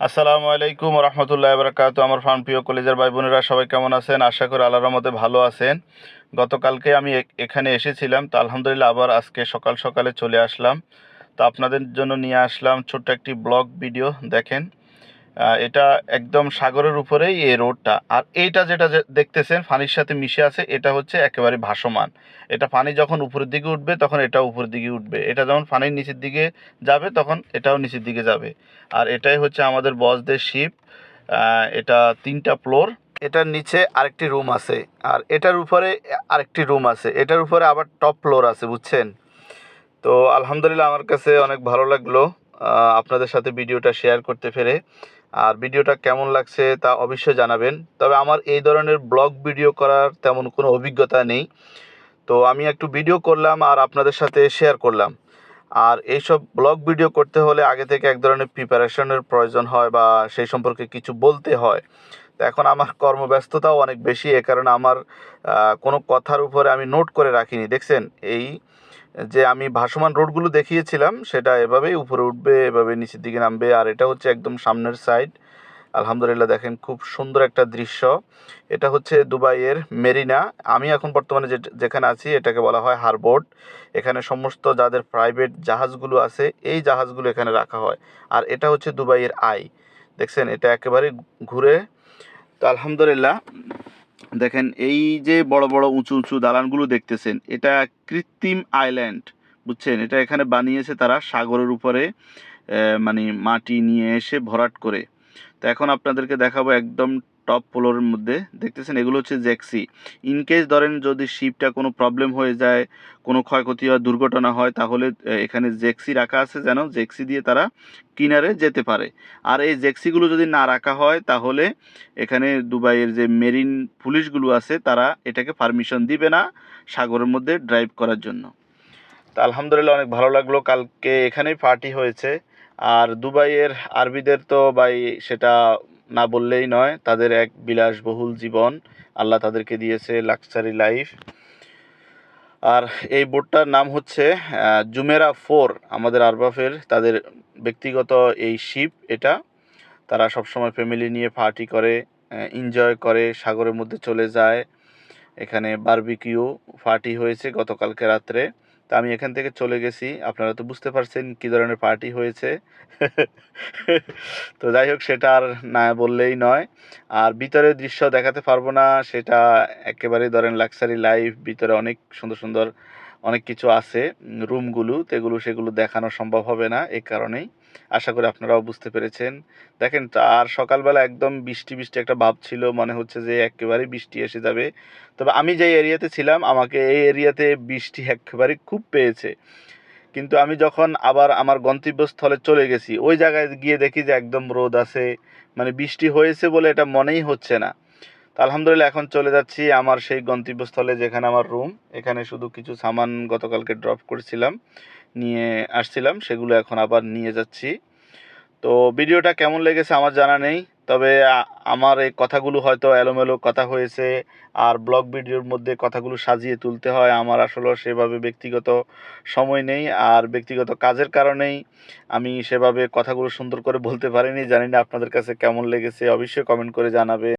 আসসালামু আলাইকুম রহমতুল্লাহ বরকাত আমার ফার্ম প্রিয় কলেজের ভাই বোনেরা, সবাই কেমন আছেন? আশা করি আল্লাহর রহমতে ভালো আছেন। গতকালকে আমি এখানে এসেছিলাম, তো আলহামদুলিল্লাহ আবার আজকে সকাল সকালে চলে আসলাম। তো আপনাদের জন্য নিয়ে আসলাম ছোট্ট একটি ব্লগ ভিডিও, দেখেন। এটা একদম সাগরের উপরেই এই রোডটা। আর এইটা যেটা দেখতেছেন পানির সাথে মিশে আছে, এটা হচ্ছে একেবারে ভাসমান। এটা পানি যখন উপরের দিকে উঠবে, তখন এটাও উপরের দিকে উঠবে। এটা যখন পানির নিচের দিকে যাবে, তখন এটাও নিচের দিকে যাবে। আর এটাই হচ্ছে আমাদের বসদের শিপ। এটা তিনটা ফ্লোর। এটার নিচে আরেকটি রুম আছে। আর এটার উপরে আরেকটি রুম আছে। এটার উপরে আবার টপ ফ্লোর আছে, বুঝছেন? তো আলহামদুলিল্লাহ, আমার কাছে অনেক ভালো লাগল আপনাদের সাথে ভিডিওটা শেয়ার করতে পেরে। আর ভিডিওটা কেমন লাগছে তা অবশ্যই জানাবেন। তবে আমার এই ধরনের ব্লগ ভিডিও করার তেমন কোনো অভিজ্ঞতা নেই। তো আমি একটু ভিডিও করলাম আর আপনাদের সাথে শেয়ার করলাম। আর এইসব ব্লগ ভিডিও করতে হলে আগে থেকে এক ধরনের প্রিপারেশনের প্রয়োজন হয় বা সেই সম্পর্কে কিছু বলতে হয়। তো এখন আমার কর্মব্যস্ততাও অনেক বেশি, এ কারণে আমার কোনো কথার উপরে আমি নোট করে রাখিনি, দেখছেন? এই যে আমি ভাসমান রোডগুলো দেখিয়েছিলাম, সেটা এভাবেই উপরে উঠবে, এভাবে নিচের দিকে নামবে, আর এটা হচ্ছে একদম সামনের সাইড আলহামদুলিল্লাহ দেখেন খুব সুন্দর একটা দৃশ্য। এটা হচ্ছে দুবাইয়ের মেরিনা। আমি এখন বর্তমানে যে যেখানে আছি, এটাকে বলা হয় হারবোর্ড এখানে সমস্ত যাদের প্রাইভেট জাহাজগুলো আছে, এই জাহাজগুলো এখানে রাখা হয়। আর এটা হচ্ছে দুবাইয়ের আই। দেখছেন, এটা একেবারে ঘুরে। তো আলহামদুলিল্লাহ দেখেন, এই যে বড় বড়, উঁচু উঁচু দালানগুলো দেখতেছেন, এটা কৃত্রিম আইল্যান্ড, বুঝছেন? এটা এখানে বানিয়েছে তারা সাগরের উপরে মানে মাটি নিয়ে এসে ভরাট করে। তো এখন আপনাদেরকে দেখাবো একদম টপ ফ্লোরের মধ্যে, দেখতেছেন এগুলো হচ্ছে জ্যাক্সি ইন কেস ধরেন যদি শিপটা কোনো প্রবলেম হয়ে যায়, কোনো ক্ষয়ক্ষতি হয়, দুর্ঘটনা হয়, তাহলে এখানে জ্যাক্সি রাখা আছে যেন জ্যাক্সি দিয়ে তারা কিনারে যেতে পারে। আর এই জ্যাক্সিগুলো যদি না রাখা হয়, তাহলে এখানে দুবাইয়ের যে মেরিন পুলিশগুলো আছে, তারা এটাকে পারমিশন দিবে না সাগরের মধ্যে ড্রাইভ করার জন্য। তা আলহামদুলিল্লাহ অনেক ভালো লাগল। কালকে এখানেই পার্টি হয়েছে। আর দুবাইয়ের আরবিদের তো ভাই সেটা না বললেই নয়, তাদের এক বিলাসবহুল জীবন আল্লাহ তাদেরকে দিয়েছে লাক্সারি লাইফ আর এই বোর্ডটার নাম হচ্ছে জুমেরা ফোর, আমাদের আরবাফের তাদের ব্যক্তিগত এই শিপ এটা। তারা সবসময় ফ্যামিলি নিয়ে পার্টি করে এনজয় করে, সাগরের মধ্যে চলে যায়। এখানে বারবিকিউ পার্টি হয়েছে গতকালকে রাত্রে। তা আমি এখান থেকে চলে গেছি। আপনারা তো বুঝতে পারছেন কী ধরনের পার্টি হয়েছে। তো যাই হোক, সেটা আর না বললেই নয়। আর ভিতরে দৃশ্য দেখাতে পারব না, সেটা একেবারেই ধরেন লাক্সারি লাইফ ভিতরে অনেক সুন্দর সুন্দর অনেক কিছু আছে রুমগুলো, তেগুলো, সেগুলো দেখানো সম্ভব হবে না এই কারণেই। আশা করি আপনারাও বুঝতে পেরেছেন। দেখেন আর সকালবেলা একদম বৃষ্টি বৃষ্টি একটা ভাব ছিল, মনে হচ্ছে যে একেবারে বৃষ্টি এসে যাবে। তবে আমি যে এরিয়াতে ছিলাম, আমাকে এই এরিয়াতে বৃষ্টি একেবারে খুব পেয়েছে। কিন্তু আমি যখন আবার আমার গন্তব্যস্থলে চলে গেছি, ওই জায়গায় গিয়ে দেখি যে একদম রোদ আছে। মানে বৃষ্টি হয়েছে বলে এটা মনেই হচ্ছে না। তো আলহামদুলিল্লাহ এখন চলে যাচ্ছি আমার সেই গন্তব্যস্থলে যেখানে আমার রুম এখানে শুধু কিছু সামান গতকালকে ড্রপ করেছিলাম, নিয়ে আসছিলাম, সেগুলো এখন আবার নিয়ে যাচ্ছি। তো ভিডিওটা কেমন লেগেছে আমার জানা নেই, তবে আমার এই কথাগুলো হয়তো এলোমেলো কথা হয়েছে, আর ব্লগ ভিডিওর মধ্যে কথাগুলো সাজিয়ে তুলতে হয়। আমার আসলে সেভাবে ব্যক্তিগত সময় নেই, আর ব্যক্তিগত কাজের কারণেই আমি সেভাবে কথাগুলো সুন্দর করে বলতে পারিনি। জানি না আপনাদের কাছে কেমন লেগেছে, অবশ্যই কমেন্ট করে জানাবে